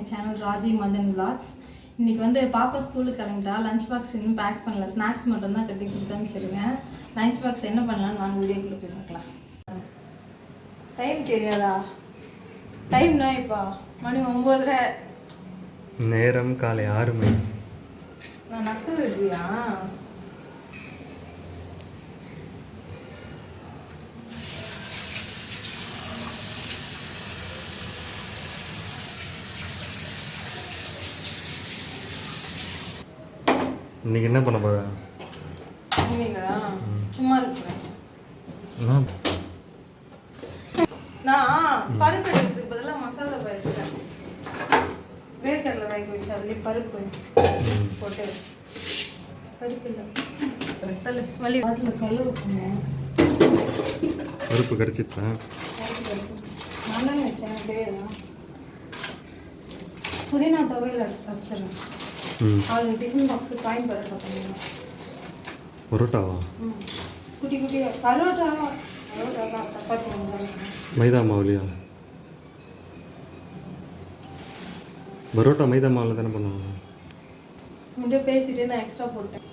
My channel Raji Madan vlogs. இன்னைக்கு வந்து பாப்பா ஸ்கூலுக்கு கிளம்பிட்டா லஞ்ச் பாக்ஸ் இன்னும் பேக் பண்ணல. ஸ்நாக்ஸ் மட்டும் தான் கட்டி கொடுத்து அனுப்பிச்சிருக்கேன். லஞ்ச் பாக்ஸ் என்ன பண்ணலாம்னு வாங்க வீடியோக்குள்ள போய் பார்க்கலாம். டைம் தெரியாதா? டைம்னா இப்போ மணி ஒம்போதரை நேரம் காலை ஆறு மணி. நான் நக்கல் எழுதியா இன்னைக்கு என்ன பண்ண போற? சும்மா இருக்கிறேன் என்ன? நான் பருப்பு எடுக்கிறதுக்கு பதிலாக மசாலா பருப்புறேன் வேர்க்கடலை வேக வச்சு அதுலேயே பருப்பு. போட்டு பருப்பு இல்லை வலி வாட்டில் கல் ஊற்றணும் பருப்பு பருப்பு கிடச்சிருச்சு. நான் தான் வச்சேன் புதினா துவையில் வச்சிடறேன் ம் அவளுக்கு டிஃபன் பாக்ஸு காயின் பரோட்டா பண்ணுவேன் பரோட்டாவா? குட்டி குட்டியாக பரோட்டா. சப்பாத்தி மைதா மாவுலையா? பரோட்டா மைதா மாவில் தானே பண்ணுவாங்க? உன்கிட்ட பேசிட்டு நான் எக்ஸ்ட்ரா போட்டேன்.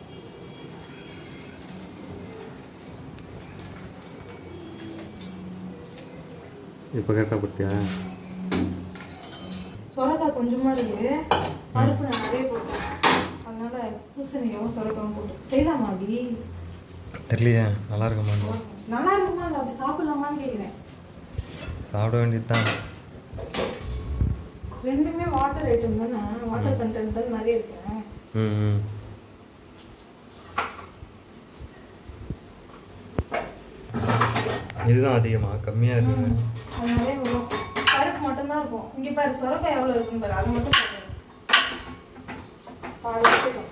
இப்போ கரெக்டாக போட்டியா சொரக்காய் கொஞ்சமா இருக்கு. பருப்பு நான் நிறைய போட்டேன். அதனால பூசணிக்காவும் சொரக்காவும் போட்டு செய்யலாமா அப்படி தெரியலையே நல்லா இருக்குமா? நல்லா இருக்குமா? இல்லை அப்படி சாப்பிடலாமான்னு கேட்குறேன் சாப்பிட வேண்டியது தான் ரெண்டுமே வாட்டர் ஐட்டம் தானே? வாட்டர் கண்டென்ட் தான் நிறைய இருக்கேன் ம் இதுதான் அதிகமாக கம்மியாக இருக்குது அது நிறைய வரும் பருப்பு மட்டும்தான் இருக்கும் இங்கே பாரு சொரக்காய் எவ்வளோ இருக்குன்னு பாரு. அது மட்டும் வச்சுக்கோ.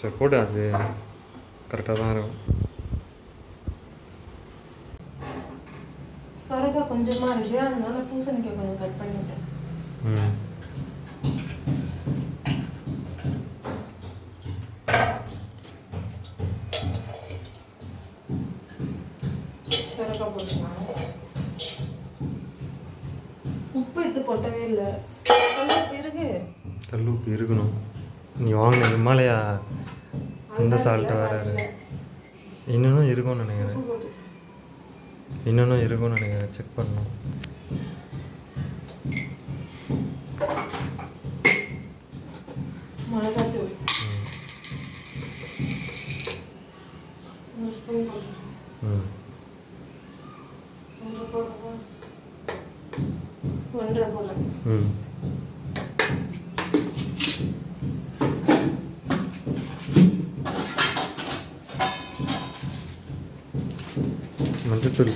சரி போடு அது கரெக்டாக தான் இருக்கும். சொரக்காய் கொஞ்சமா இருக்கு. அதனால பூசணிக்காய் கொஞ்சம் கட் பண்ணிட்டேன் ம் சொரக்காய் போட்டுக்கலாம் உப்பு எடுத்து இல்லை. இருக்கு கல்லூப்பு இருக்கணும். நீ வாங்கின ஹிமாலயா இந்த சால்ட்டு வேறு இருக்கு இன்னொன்னும் இருக்கும்னு நினைக்கிறேன். இன்னொன்னும் இருக்கும்னு நினைக்கிறேன். செக் பண்ணணும்.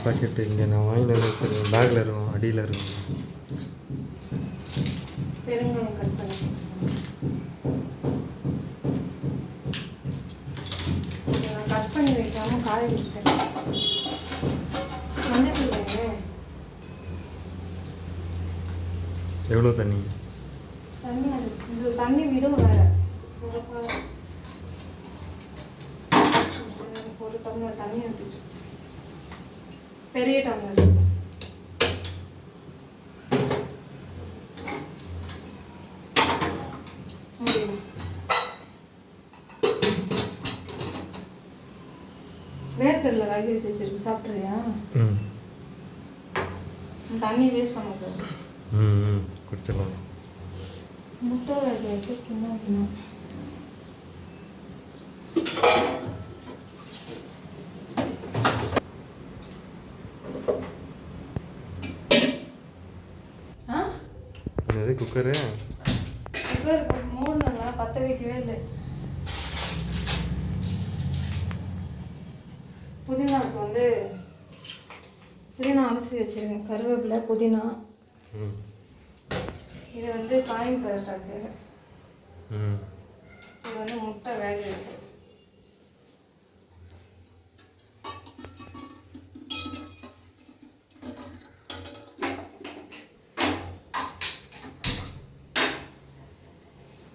பாக்கெட்டு இங்கே நான் வந்து வச்சிருக்கேன். பேக்கில் இருக்கும் அடியில் இருக்கும். கட் பண்ணி. வைக்காம காய எவ்வளோ தண்ணி? தண்ணி வேஸ்ட் பண்ணக்கூடாது ம் குடிச்சிடலாம். முட்டை வச்சு என்னது குக்கர் மூணுங்களா பற்ற வைக்கவே இல்லை புதினாவுக்கு வந்து புதினா அலசி வச்சிருக்கேன் கருவேப்பிலை புதினா. இது வந்து காயின் பரோட்டாக்கு. இது வந்து முட்டை வேக இருக்கு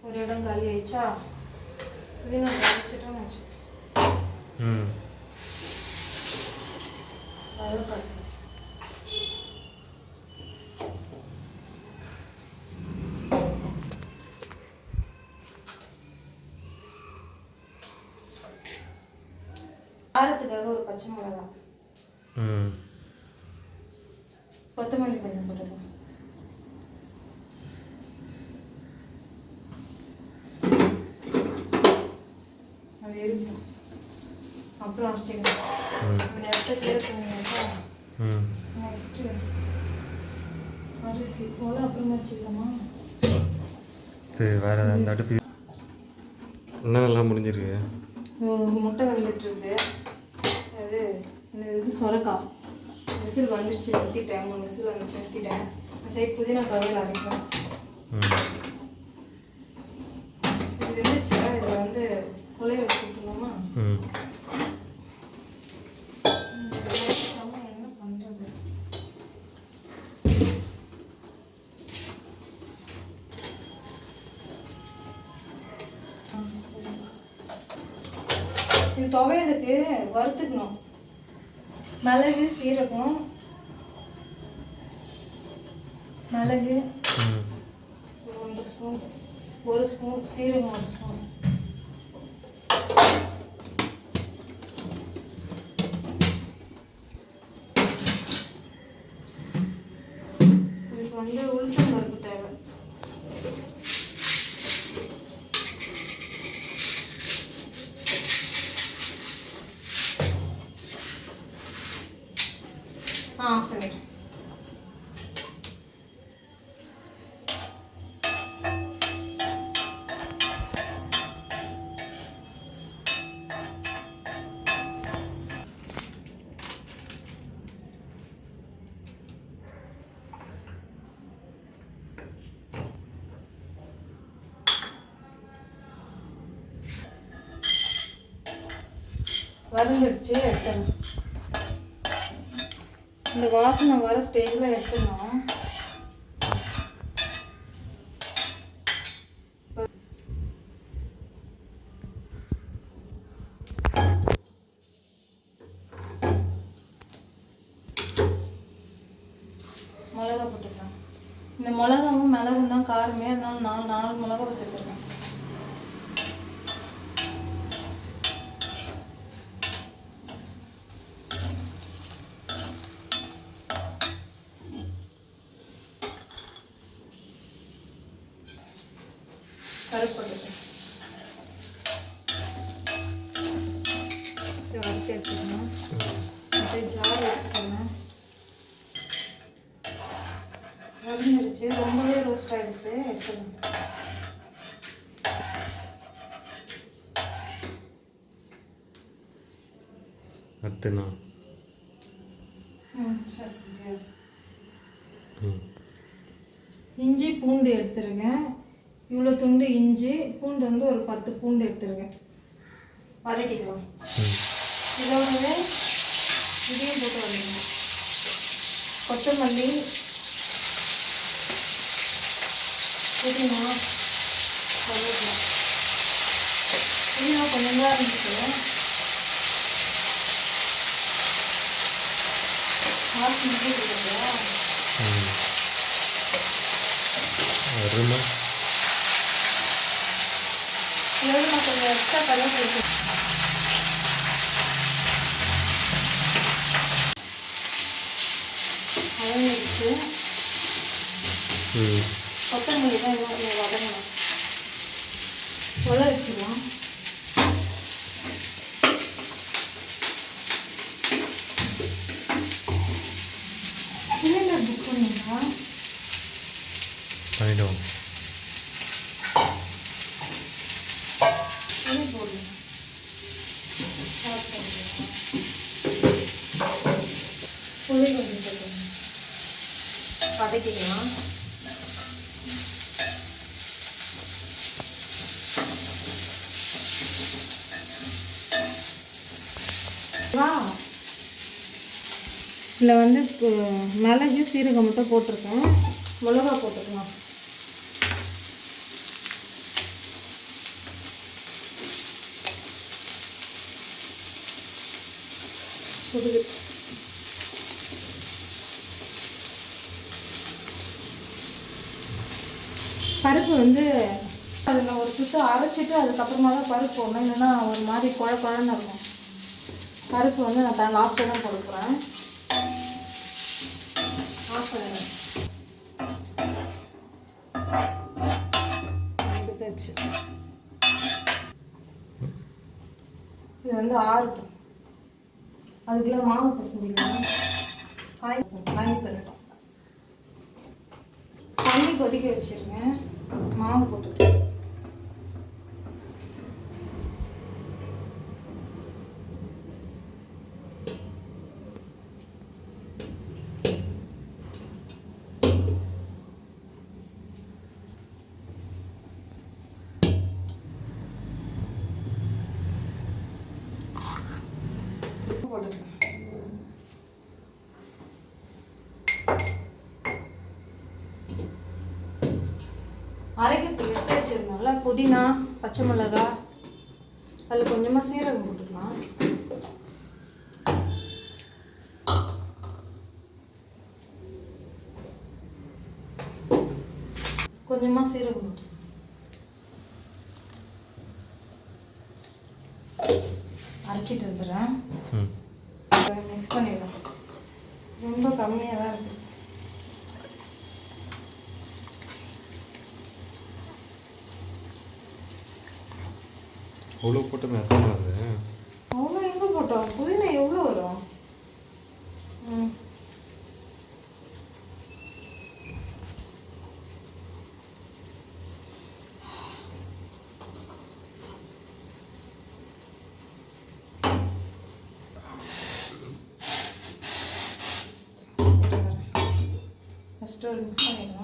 ஒரு இடம் காலி ஆயிடுச்சா? புதினா வச்சுட்டோம்னு வச்சு ம் கருவேப்பிலை காரத்துக்காக ஒரு பச்சை மிளகா ம் கொத்தமல்லி கொஞ்சம் போட்டுக்கலாம் அது இருக்கும். அப்புறம் அரைச்சிக்கலாம் ம். இந்த இடத்த கிளியர் பண்ணியாச்சா? ம். நெக்ஸ்ட்டு அரிசி. போல அப்புறமா வச்சுக்கலாமா? சரி வேறு அந்த அடுப்பு முடிஞ்சிருக்கு? முட்டை வந்துட்டு இருக்கு அது இந்த இது சொரக்கா. விசில் வந்துருச்சு நிறுத்திட்டேன் மூணு விசில் வந்துச்சு நிறுத்திட்டேன் சைட் புதினா துவையல் அரைக்கும் ம் இது வந்துருச்சு இதில் வந்து குலைய வச்சுக்கலாமா ம் என்ன பண்ணுறது இது துவையலுக்கு வறுத்துக்கணும். மிளகு சீரகம். மிளகு. ஒன்றரை ஸ்பூன் ஒரு ஸ்பூன் சீரகம் ஒரு ஸ்பூன். ஆ சரி வறுந்துடுச்சு எடுத்துடணும் இந்த வாசனை வர ஸ்டேஜில் எடுத்துடணும் மிளகா போட்டுக்கலாம். இந்த மிளகாவும் மிளகும் தான் காரமே. அதனால நாலு நாலு மிளகாவை சேர்த்துருக்கேன் அப்படியே ஜார் எடுத்துக்கணும் வறுந்துருச்சு ரொம்பவே ரோஸ்ட் ஆயிடுச்சு எடுத்துக்கணும் ம். இஞ்சி பூண்டு எடுத்துருக்கேன். இவ்வளோ துண்டு இஞ்சி பூண்டு வந்து ஒரு பத்து பூண்டு எடுத்துருக்கேன். வதக்கிக்கலாம். இதோடவே இதையும் போட்டு வதக்கணும் கொத்தமல்லி புதினா கருவேப்பிலை புதினா கொஞ்சம் தான் இருந்துச்சு வாசனை எப்படி இருக்குல்ல ம். அருமை இதோட நான் கொஞ்சம் எக்ஸ்ட்ரா கலர் சேர்த்து வதங்கிடுச்சு கொத்தமல்லி தான் இன்னும் கொஞ்சம் வதங்கணும். உல வச்சுக்கலாம். சிலிண்டர் புக் பண்ணீங்களா பண்ணிவிடுவோம் இது போடுங்க Start பண்ணிடுங்க. புளி கொஞ்சம் போட்டுங்க வதக்கிக்கலாம். வா. இதில் வந்து மிளகு சீரகம் மட்டும் போட்டிருக்கேன் மிளகா போட்டுக்கலாம். சுடுது. பருப்பு வந்து அதில் ஒரு சுத்து அரைச்சிட்டு அதுக்கப்புறமா தான் பருப்பு போடணும். இல்லைன்னா ஒரு மாதிரி குழ குழன்னு இருக்கும். பருப்பு வந்து நான் தான் லாஸ்ட்டில் தான் போட ஆஃப் பண்ணுங்க எடுத்தாச்சு இது வந்து ஆறட்டும். அதுக்குள்ளே மாவு பிசைஞ்சிக்கலாம். காய் காய் பண்ணட்டும் கொதிக்க வச்சிருங்க. மாவு போட்டு போட்டுக்கலாம். அரைக்கிறதுக்கு எடுத்து வச்சுருந்தோம்ல புதினா பச்சை மிளகாய் அதில் கொஞ்சமாக சீரகம் போட்டுக்கலாம். கொஞ்சமாக சீரகம் போட்டு அரைச்சிட்டு வந்துடுறேன் ம் மிக்ஸ் பண்ணிடலாம் ரொம்ப கம்மியாக தான் இருக்குது அவ்வளோ போட்டோம் எத்தனை வருது? அவ்வளோ எங்கே போட்டோம்? புதினா எவ்வளோ வரும்? ஃபஸ்ட்டு ஒரு மிக்ஸ் பண்ணிடலாம்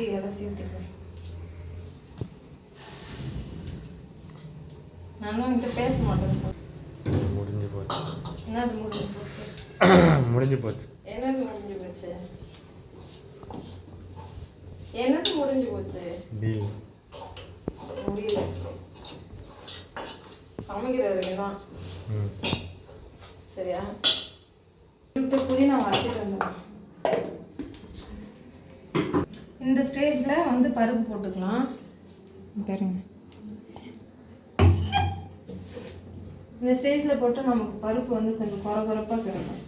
ஊற்றி இலசி ஊற்றிக்கிறேன் நான் உன்கிட்ட பேச மாட்டேன்னு சொல்றேன் முடிஞ்சு போச்சு என்னது முடிஞ்சு போச்சு முடிஞ்சு போச்சு என்னது முடிஞ்சு போச்சு என்னது முடிஞ்சு போச்சு டீல் முடியல சமைக்கிற வரைக்கும் தான் ம் சரியா விட்டு புதினா வரைச்சிட்டு வந்தேன் இந்த ஸ்டேஜில் வந்து பருப்பு போட்டுக்கலாம். பாருங்க இந்த ஸ்டேஜில் போட்டு நமக்கு பருப்பு வந்து கொஞ்சம் குறை குறைப்பாக கிடைக்கும்.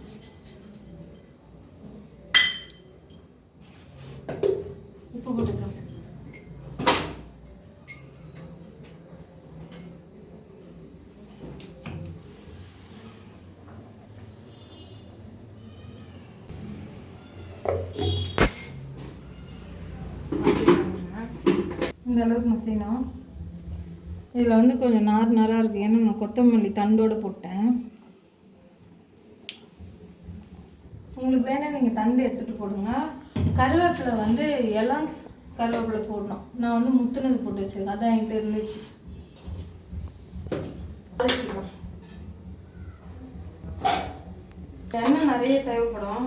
இந்த அளவுக்கு மசியணும் இதில் வந்து கொஞ்சம் நார் நாராக இருக்குது ஏன்னா நான் கொத்தமல்லி தண்டோடு போட்டேன். உங்களுக்கு வேணால் நீங்கள் தண்டு எடுத்துகிட்டு போடுங்க. கருவேப்பிலை வந்து எல்லாம் கருவேப்பிலை போடணும். நான் வந்து முத்துனது போட்டு வச்சிருக்கேன். அதான் என்கிட்ட இருந்துச்சு. வச்சுக்கலாம் எண்ணெய் நிறைய தேவைப்படும்.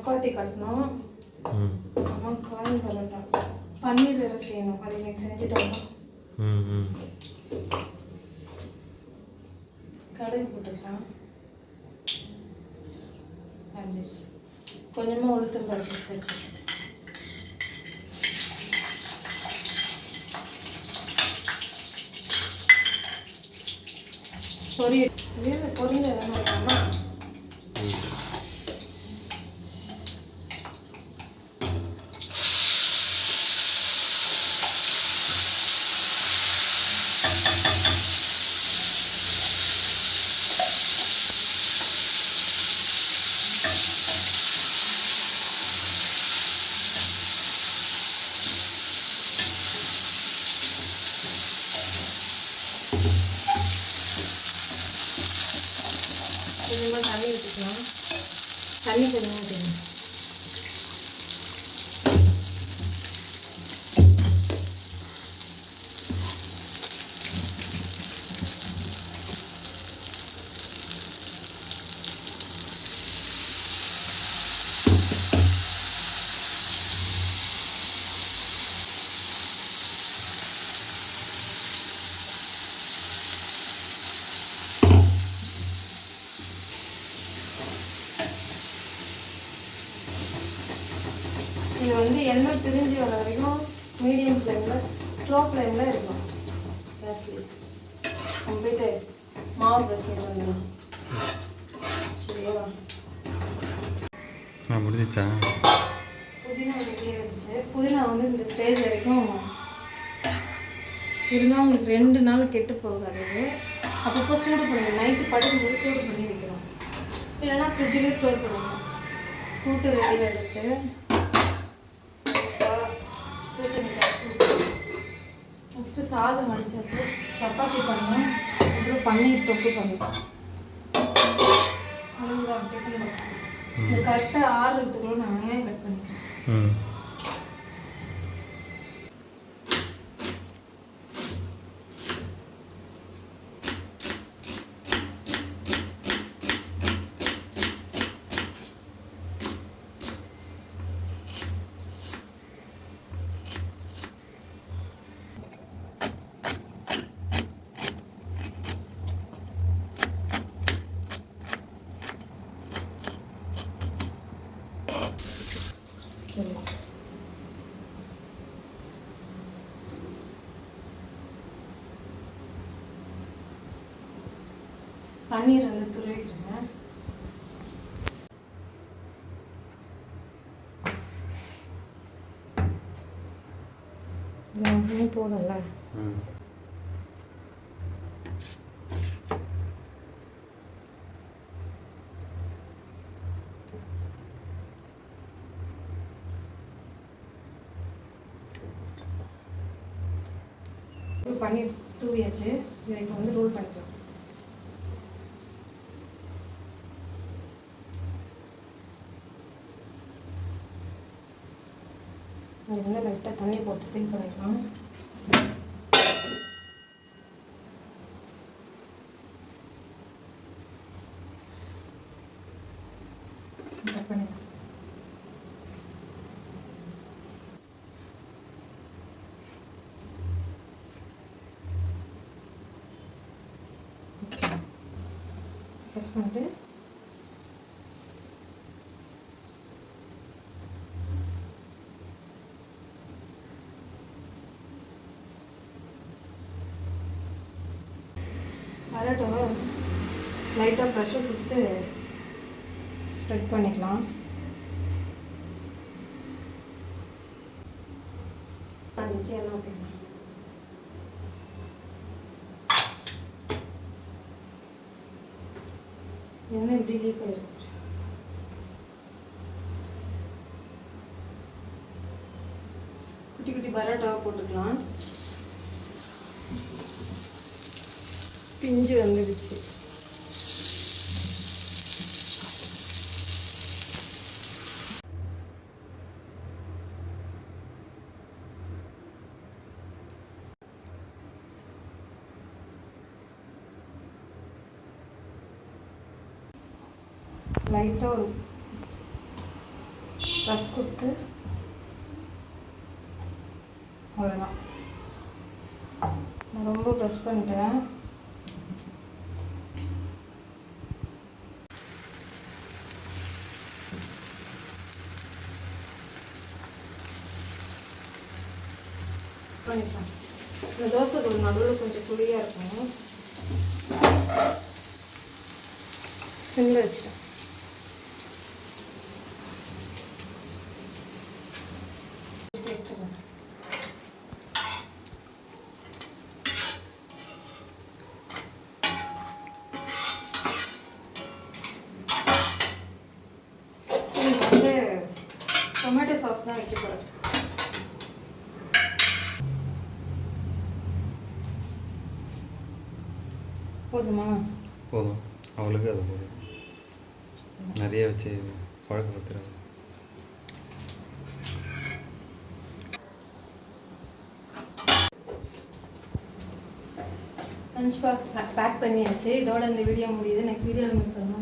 சப்பாத்தி கட்டணும் அப்புறமா காய் பரோட்டா பன்னீர் வேறு செய்யணும். அது இன்னைக்கு செஞ்சுட்டோம்னா கடுகு போட்டுக்கலாம். காஞ்சிருச்சு கொஞ்சமாக உளுத்தம் பருப்பு வச்சு பொரியல். பொரியல் எதனா தண்ணி கொஞ்சமாக ஊற்றிக்கலாம் இது வந்து எண்ணெய் பிரிஞ்சு வர வரைக்கும் மீடியம் ஃப்ளேமில் ஸ்லோ ஃப்ளேமில் இருக்கும் கேஸ்லேயே நம்ம போயிட்டு மாவு பேசிட்டு வந்துடலாம் சரியா? முடிஞ்சிச்சா? புதினா ரெடி ஆயிடுச்சு. புதினா வந்து இந்த ஸ்டேஜ் வரைக்கும் இருந்தால் உங்களுக்கு ரெண்டு நாள் கெட்டு போகாது அப்பப்போ சூடு பண்ணுங்க. நைட்டு படுக்கும்போது சூடு பண்ணி வைக்கலாம் இல்லைன்னா ஃப்ரிட்ஜ்லேயும் ஸ்டோர் பண்ணிக்கலாம் கூட்டு ரெடி ஆயிடுச்சு. நெக்ஸ்ட்டு சாதம் வடிச்சாச்சு. சப்பாத்தி பண்ணணும். அப்புறம் பன்னீர் தொக்கு பண்ணணும். அவ்வளோதான் டிஃபன் பாக்ஸ் இது கரெக்டாக ஆறுறதுக்குள்ள நான் வெங்காயம் கட் பண்ணிக்கிறேன். பன்னீர் வந்து துருவிக்கிறேங்க போடல ம் பன்னீர் தூவியாச்சு இதை இப்போ வந்து ரோல் பண்ணிக்கலாம் அது வந்து லைட்டாக தண்ணி போட்டு சீல் பண்ணிக்கலாம் கட் பண்ணிக்கலாம் ப்ரெஸ் பண்ணிட்டு லைட்டாக ப்ரெஷர் கொடுத்து ஸ்ப்ரெட் பண்ணிக்கலாம். அஞ்சு எண்ணெய் ஊற்றிக்கலாம் எண்ணெய் இப்படி லீக் ஆயிருக்கு? குட்டி குட்டி பரோட்டாவை போட்டுக்கலாம். பிஞ்சு வந்துடுச்சு. லைட்டாக ஒரு ப்ரெஸ் கொடுத்து அவ்வளோதான் நான் ரொம்ப ப்ரெஸ் பண்ணிட்டேன். பண்ணிக்கலாம். இந்த தோசை ஒரு நடுவில் கொஞ்சம் குழியாக இருக்கும் போதுமா? போதும். அவளுக்கு அது போதும். நிறைய வச்சு பழக்கப்படுத்துறாங்க. லஞ்ச் பேக் பேக் பண்ணியாச்சு. இதோட இந்த வீடியோ முடியுது. நெக்ஸ்ட் வீடியோவில் மீட் பண்ணலாம்.